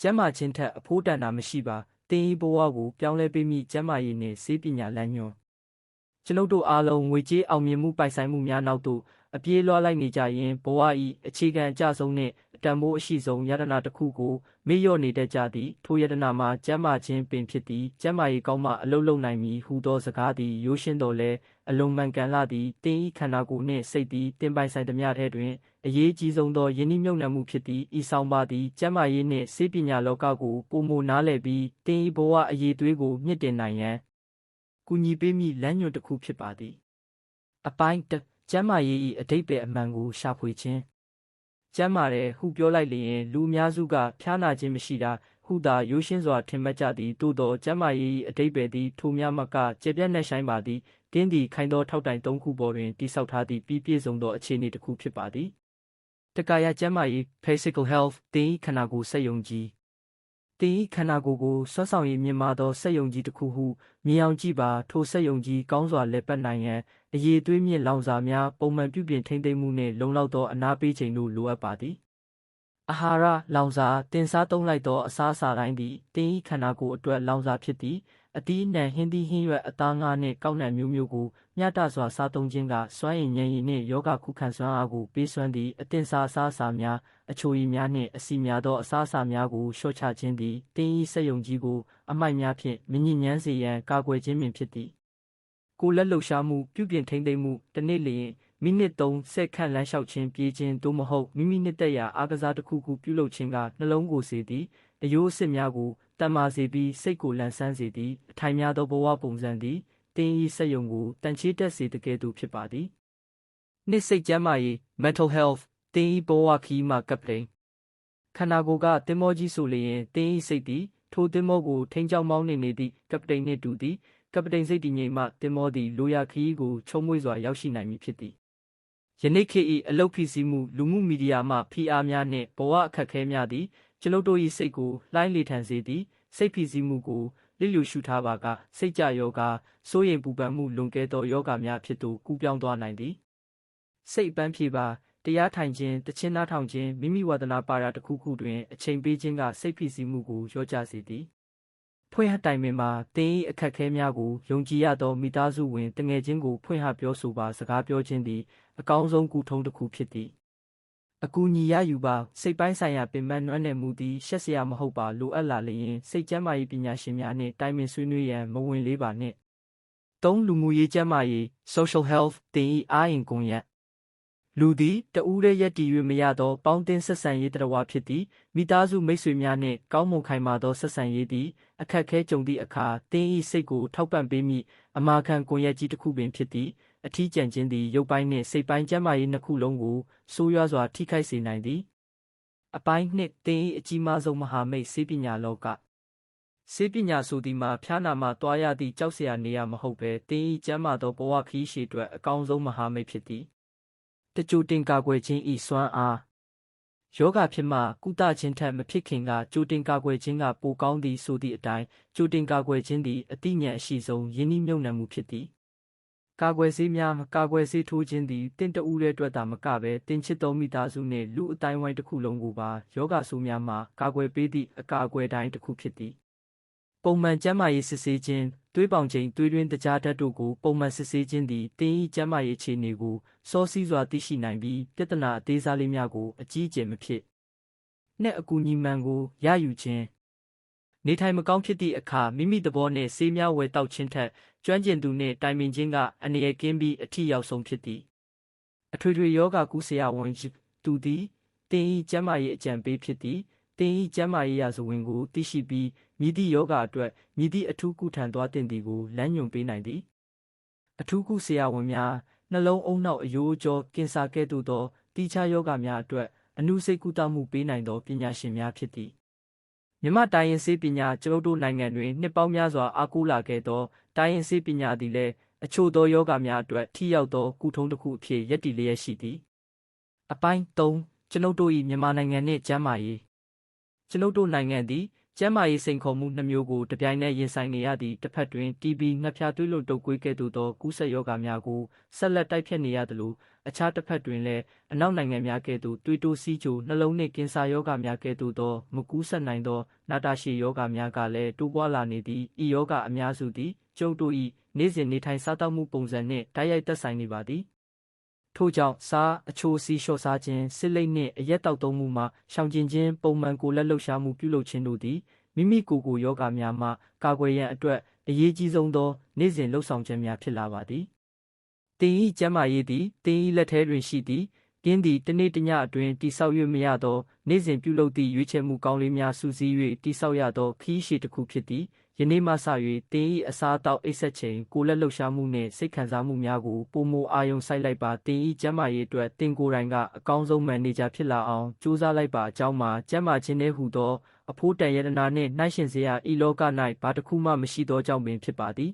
ကျမ်းမာခြင်းထက်အဖို့တန်တာမရှိပါတင်းဤဘဝကိုပြောင်းလဲပေးမိကျမ်းမာရေးနှင့်စေပညာလမ်းညွှန်ကျွန်ုပ်တို့အားလုံးငွေကြေးအောင်မြင်မှုပိုင်ဆိုင်မှုများနောက်သို့အပြေးလွှားလိုက်နေကြရင်ဘဝဤအခြေခံအကျဆုံးနှင့် အတန်ဖိုးအရှိဆုံးယတနာတစ်ခုကိုမေ့လျော့နေတတ်ကြသည်ထိုယတနာမှာကျမ်းမာခြင်းပင်ဖြစ်သည်ကျမ်းမာရေးကောင်းမှအလုံးလုံးနိုင်မည်ဟူသောစကားသည်ရိုးရှင်းတော်လဲအလုံးမှန်ကန်လာသည်တင်းဤခန္ဓာကိုယ်နှင့်စိတ်သည်တင်ပိုင်ဆိုင်သမျှထဲတွင်အရေးကြီးဆုံးသောယဉ်နှိမ့်မြုပ်နှံမှုဖြစ်သည်ဤဆောင်ပါသည်ကျမ်းမာရေးနှင့်စေပညာလောကကိုပုံမနားလည်ပြီးတင်းဤဘဝအရေးသွေးကိုမြင့်တင်နိုင်ရန်ကူညီပေးမည့်လမ်းညွှန်တစ်ခုဖြစ်ပါသည်အပိုင်းတစ်ကျမ်းမာရေး၏အတိတ်ပဲအမှန်ကိုရှာဖွေခြင်း ကျမ်းမာတယ်ဟုပြောလိုက်လျင်လူအများစုကဖျားနာခြင်းမရှိတာဟုသာရိုးရှင်းစွာထင်မှတ်ကြသည်သို့သောကျမ်းမာရေး၏အတိတ်ပဲသည်ထိုများမကကျေပြတ်နှက်ဆိုင်ပါသည်တင်းသည်ခိုင်သောထောက်တိုင်သုံးခုပေါ်တွင်တိဆောက်ထားသည့်ပြီးပြည့်စုံသောအခြေအနေတစ်ခုဖြစ်ပါသည်တက္ကရာကျမ်းမာရေး physical health တင်း၏ခန္ဓာကိုယ်စက်ယုံကြည် တင်း၏ခန္ဓာကိုယ်ကိုဆွတ်ဆောင်ရည်မြင်မာသောစက်ယုံကြည်တစ်ခုဟုမြင်အောင်ကြည့်ပါထိုစက်ယုံကြည်ကောင်းစွာလည်ပတ်နိုင်ရန်အရေးသွေးမြင့်လောင်စာများပုံမှန်ပြုပြင်ထိန်းသိမ်းမှုနှင့်လုံလောက်သောအနာပေးချိန်တို့လိုအပ်ပါသည်အာဟာရလောင်စာတင်စားသုံးလိုက်သောအစားအစာတိုင်းသည်တင်း၏ခန္ဓာကိုယ်အတွက်လောင်စာဖြစ်သည် အသီးအနှံဟင်းသီးဟင်းရွက်အသားငါးနှင့်ကောက်နှံမျိုးမျိုးကိုမျှတစွာစားသုံးခြင်းကစွမ်းရည်ဉာဏ်ရည်နှင့်ယောဂခုခံစွမ်းအားကိုပေးစွမ်းသည့်အသင်စားအစားအစာများအချိုရည်များနှင့်အစီများသောအစားအစာများကိုလျှော့ချခြင်းသည်တင်း၏စက်ယုံကြီးကိုအမိုက်များဖြင့်မညစ်ညမ်းစေရန်ကာကွယ်ခြင်းပင်ဖြစ်သည်ကိုယ်လက်လှုပ်ရှားမှုပြုပြင်ထိန်းသိမ်းမှုတစ်နေ့လျင်မိနစ်3စက္ခန့်လမ်းလျှောက်ခြင်းပြေးခြင်းသို့မဟုတ်မိမိနှစ်သက်ရာအားကစားတစ်ခုခုပြုလုပ်ခြင်းကနှလုံးကိုစေသည်အယိုးအစ်များကို တန်မာစေပြီးစိတ်ကိုလန့်ဆန်းစေသည်အထိုင်များသောဘဝပုံစံသည်တင်းဤစက်ယုံကိုတန်ချေးတက်စေတကယ်သူဖြစ်ပါသည်နှစ်စိတ်ကျန်းမာရေး mental health တင်းဤဘဝခီးမှကပ်ပလိန်ခန္ဓာကိုယ်ကတင်မောကြီးဆိုလျင်တင်းဤစိတ်သည်ထိုတင်မောကိုထိန်းချောင်းမောင်းနေနေသည့်ကပတိန်နှင့်တူသည်ကပတိန်စိတ်တည်ငြိမ်မှတင်မောသည်လိုရာခီးကိုချုံမွေ့စွာရောက်ရှိနိုင်မည်ဖြစ်သည် ယနေ့ခေတ်၏အလုတ်ဖြစ်စည်းမှုလူမှုမီဒီယာမှဖိအားများနှင့်ဘဝအခက်အခဲများသည်ကျွန်ုပ်တို့၏စိတ်ကိုလှိုင်းလေထန်စေသည်စိတ်ဖြစ်စည်းမှုကိုလစ်လျူရှုထားပါကစိတ်ကြယောဂစိုးရိမ်ပူပန်မှုလွန်ကဲသောယောဂများဖြစ်သို့ကူးပြောင်းသွားနိုင်သည်စိတ်ပန်းဖြေပါတရားထိုင်ခြင်းတခြင်းနားထောင်ခြင်းမိမိဝါဒနာပါရာတစ်ခုခုတွင်အချိန်ပေးခြင်းကစိတ်ဖြစ်စည်းမှုကိုလျော့ကျစေသည် ဖွင့်ဟတိုင်ပင်မှာတင်း၏အခက်ခဲများကိုယုံကြည်ရသောမိသားစုဝင်တငယ်ချင်းကိုဖွင့်ဟပြောဆိုပါစကားပြောခြင်းသည်အကောင်းဆုံးကုထုံးတစ်ခုဖြစ်သည်အကူအညီရယူပါစိတ်ပိုင်းဆိုင်ရာပင်ပန်းနွမ်းနယ်မှုသည်ရှက်စရာမဟုတ်ပါလိုအပ်လာလျင်စိတ်ကျန်းမာရေးပညာရှင်များနှင့်တိုင်ပင်ဆွေးနွေးရန်မဝင်လေးပါနှင့်၃လူမှုရေးကျန်းမာရေး social health တင်ဤအားရင်ကွန်ရက် လူသည်တဦးရဲ့ရက်တည်၍မရသောပေါင်းတင်ဆက်ဆံရေးတရားဖြစ်သည်မိသားစုမိတ်ဆွေများနှင့်ကောင်းမွန်ခိုင်မာသောဆက်ဆံရေးသည်အခက်ခဲကြုံသည့်အခါတင်းဤစိတ်ကိုထောက်ပံ့ပေးမိအမာခံကွန်ရက်ကြီးတစ်ခုပင်ဖြစ်သည်အထီးကျန်ခြင်းသည်ရုပ်ပိုင်းနှင့်စိတ်ပိုင်းကျန်းမာရေးနှစ်ခုလုံးကိုဆိုးရွားစွာထိခိုက်စေနိုင်သည်အပိုင်းနှစ်တင်း၏အကြီးမားဆုံးမဟာမိတ်စေပညာလောကစေပညာဆိုသည်မှာဖျားနာမှတွားရသည့်ကြောက်စရာနေရာမဟုတ်ဘဲတင်း၏ကျမ်းမာသောဘဝခီးရှည်အတွက်အကောင်းဆုံးမဟာမိတ်ဖြစ်သည် တကြိုတင်ကာကွယ်ခြင်းဤစွမ်းအားယောဂဖြစ်မှကုသခြင်းထက်မဖြစ်ခင်ကကြိုတင်ကာကွယ်ခြင်းကပိုကောင်းသည်ဆိုသည့်အတိုင်းကြိုတင်ကာကွယ်ခြင်းသည်အတိညာအရှိဆုံးယဉ်ဤမြုံနှံမှုဖြစ်သည်ကာကွယ်ဆေးများကာကွယ်ဆေးထိုးခြင်းသည်တင့်တဦးရဲ့အတွက်သာမကဘဲတင်ချစ်သောမိသားစုနှင့်လူအတိုင်းဝိုင်းတစ်ခုလုံးကိုပါယောဂဆိုးများမှကာကွယ်ပေးသည့်အကာအကွယ်တိုင်းတစ်ခုဖြစ်သည် ပုံမှန်ကျန်းမာရေးစစ်ဆေးခြင်းသွေးပေါင်ချိန်သွေးတွင်းတကြားဓာတ်တို့ကိုပုံမှန်စစ်ဆေးခြင်းသည်တင်း၏ကျန်းမာရေးအခြေအနေကိုစောစီးစွာသိရှိနိုင်ပြီးပြဿနာအသေးစားလေးများကိုအကြီးအကျယ်မဖြစ်နှင့်အကူအညီမှန်ကိုရယူခြင်းနေထိုင်မကောင်းဖြစ်သည့်အခါမိမိသဘောနှင့်ဆေးများဝယ်တောက်ခြင်းထက်ကျွမ်းကျင်သူနှင့်တိုင်ပင်ခြင်းကအနည်းကင်းပြီးအထီရောက်ဆုံးဖြစ်သည်အထွေထွေယောဂကုဆရာဝန်သူသည်တင်း၏ကျန်းမာရေးအကြံပေးဖြစ်သည် တင်း၏ကျန်းမာရေးရာဇဝင်ကိုသိရှိပြီးမြည်သည့်ယောဂအတွက်မြည်သည့်အထူးကုထံသွားတင်သည်ကိုလမ်းညွှန်ပေးနိုင်သည်အထူးကုဆရာဝန်များနှလုံးအုံနောက်အယိုးအကျော်ကင်ဆာကဲ့သို့သောတိကျယောဂများအတွက်အနုစိတ်ကုသမှုပေးနိုင်သောပညာရှင်များဖြစ်သည်မြမတိုင်းရင်စေးပညာကျွန်ုပ်တို့နိုင်ငံတွင်နှစ်ပေါင်းများစွာအားကိုးလာခဲ့သောတိုင်းရင်စေးပညာသည်လည်းအချို့သောယောဂများအတွက်ထိရောက်သောကုထုံးတစ်ခုအဖြစ်ရည်တည်လျက်ရှိသည်အပိုင်း3ကျွန်ုပ်တို့၏မြန်မာနိုင်ငံနှင့်ကျန်းမာရေး ကျွန်ုပ်တို့နိုင်ငံသည်ကျန်းမာရေးစိန်ခေါ်မှုနှမျိုးကိုတပြိုင်နက်ရင်ဆိုင်နေရသည့်တစ်ဖက်တွင် TB ငှက်ဖျားသွေးလွန်တုပ်ကွေးကဲ့သို့သောကူးစက်ရောဂါများကိုဆက်လက်တိုက်ဖျက်နေရသလိုအခြားတစ်ဖက်တွင်လည်းအနောက်နိုင်ငံများကဲ့သို့သွေးတိုးစီးချိုနှလုံးနှင့်ကင်ဆာရောဂါများကဲ့သို့သောမကူးစက်နိုင်သောနာတာရှည်ရောဂါများကလည်းတိုးပွားလာနေသည့်ဤရောဂါအများစုသည်ကျုပ်တို့၏နေ့စဉ်နေထိုင်စားသောက်မှုပုံစံနှင့်တိုက်ရိုက်သက်ဆိုင်နေပါသည် ထို့ကြောင့်စားအချိုးစီးလျှော့စားခြင်းစစ်လိတ်နှင့်အရက်တောက်သုံးမှုမှရှောင်ကျဉ်ခြင်းပုံမှန်ကိုယ်လက်လှုပ်ရှားမှုပြုလုပ်ခြင်းတို့သည်မိမိကိုယ်ကိုယ်ယောဂများမှကာကွယ်ရန်အတွက်အရေးကြီးဆုံးသောနေ့စဉ်လှုပ်ဆောင်ခြင်းများဖြစ်လာပါသည်။တင်ဤကျမ်းမာရေးသည်တင်ဤလက်ထဲတွင်ရှိသည် ကင်းသည်တစ်နေ့တစ်ညအတွင်းတိဆောက်၍မရသောနေ့စဉ်ပြုလုပ်သည့်ရွေးချယ်မှုကောင်းလေးများစုစည်း၍တိဆောက်ရသောခီးရှိတစ်ခုဖြစ်သည်ယနေ့မှစ၍တင်ဤအစားအသောက်အိပ်ဆက်ချိန်ကိုယ်လက်လှုပ်ရှားမှုနှင့်စိတ်ခံစားမှုများကိုပုံမအာယုံစိုက်လိုက်ပါတင်ဤကျမ်းမာရေးအတွက်တင်ကိုယ်တိုင်ကအကောင်းဆုံးမန်နေဂျာဖြစ်လာအောင်ကြိုးစားလိုက်ပါအကြောင်းမှာကျမ်းမာခြင်းနှင့်ဟူသောအဖိုးတန်ယတနာနှင့်နှိုင်းရှင်စရာဤလောက၌ဘာတစ်ခုမှမရှိသောကြောင့်ပင်ဖြစ်ပါသည်